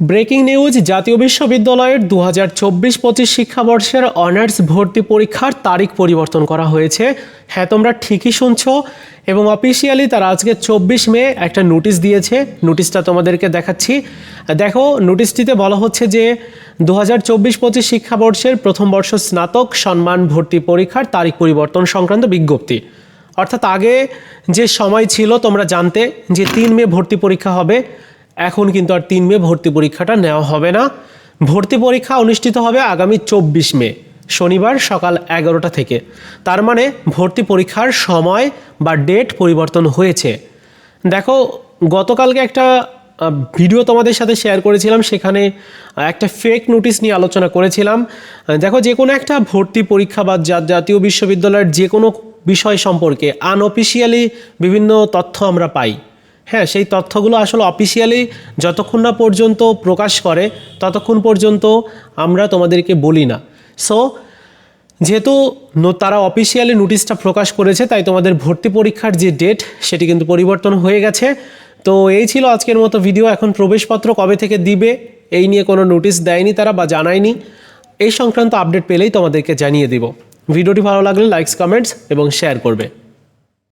Breaking news, জাতীয় বিশ্ববিদ্যালয়ের দু হাজার চব্বিশ পঁচিশ শিক্ষাবর্ষের অনার্স ভর্তি পরীক্ষার তারিখ পরিবর্তন করা হয়েছে। হ্যাঁ তোমরা ঠিকই শুনছ। এবং অফিসিয়ালি তারা আজকে চব্বিশ মে একটা নোটিশ দিয়েছে। নোটিশটা তোমাদেরকে দেখাচ্ছি। দেখো, নোটিশটিতে বলা হচ্ছে যে দু হাজার চব্বিশ পঁচিশ শিক্ষাবর্ষের প্রথম বর্ষ স্নাতক সম্মান ভর্তি পরীক্ষার তারিখ পরিবর্তন সংক্রান্ত বিজ্ঞপ্তি। অর্থাৎ আগে যে সময় ছিল তোমরা জানতে যে তিন মে ভর্তি পরীক্ষা হবে এখন কিন্তু আর তিন মে ভর্তি পরীক্ষাটা নেওয়া হবে না। ভর্তি পরীক্ষা অনুষ্ঠিত হবে আগামী চব্বিশ মে, শনিবার সকাল এগারোটা থেকে। তার মানে ভর্তি পরীক্ষার সময় বা ডেট পরিবর্তন হয়েছে। দেখো, গতকালকে একটা ভিডিও তোমাদের সাথে শেয়ার করেছিলাম, সেখানে একটা ফেক নোটিশ নিয়ে আলোচনা করেছিলাম। দেখো, যে কোনো একটা ভর্তি পরীক্ষা বা জাতীয় বিশ্ববিদ্যালয়ের যে কোনো বিষয় সম্পর্কে আনঅফিসিয়ালি বিভিন্ন তথ্য আমরা পাই। হ্যাঁ সেই তথ্যগুলো আসলে অফিসিয়ালি যতক্ষণ না পর্যন্ত প্রকাশ করে, ততক্ষণ পর্যন্ত আমরা তোমাদেরকে বলি না। সো যেহেতু তারা অফিসিয়ালি নোটিশটা প্রকাশ করেছে, তাই তোমাদের ভর্তি পরীক্ষার যে ডেট সেটি কিন্তু পরিবর্তন হয়ে গেছে। তো এই ছিল আজকের মতো ভিডিও এখন প্রবেশপত্র কবে থেকে দিবে, এই নিয়ে কোনো নোটিশ দেয়নি তারা বা জানায়নি, এই সংক্রান্ত আপডেট পেলেই তোমাদেরকে জানিয়ে দেব। ভিডিওটি ভালো লাগলে লাইকস কমেন্টস এবং শেয়ার করবে।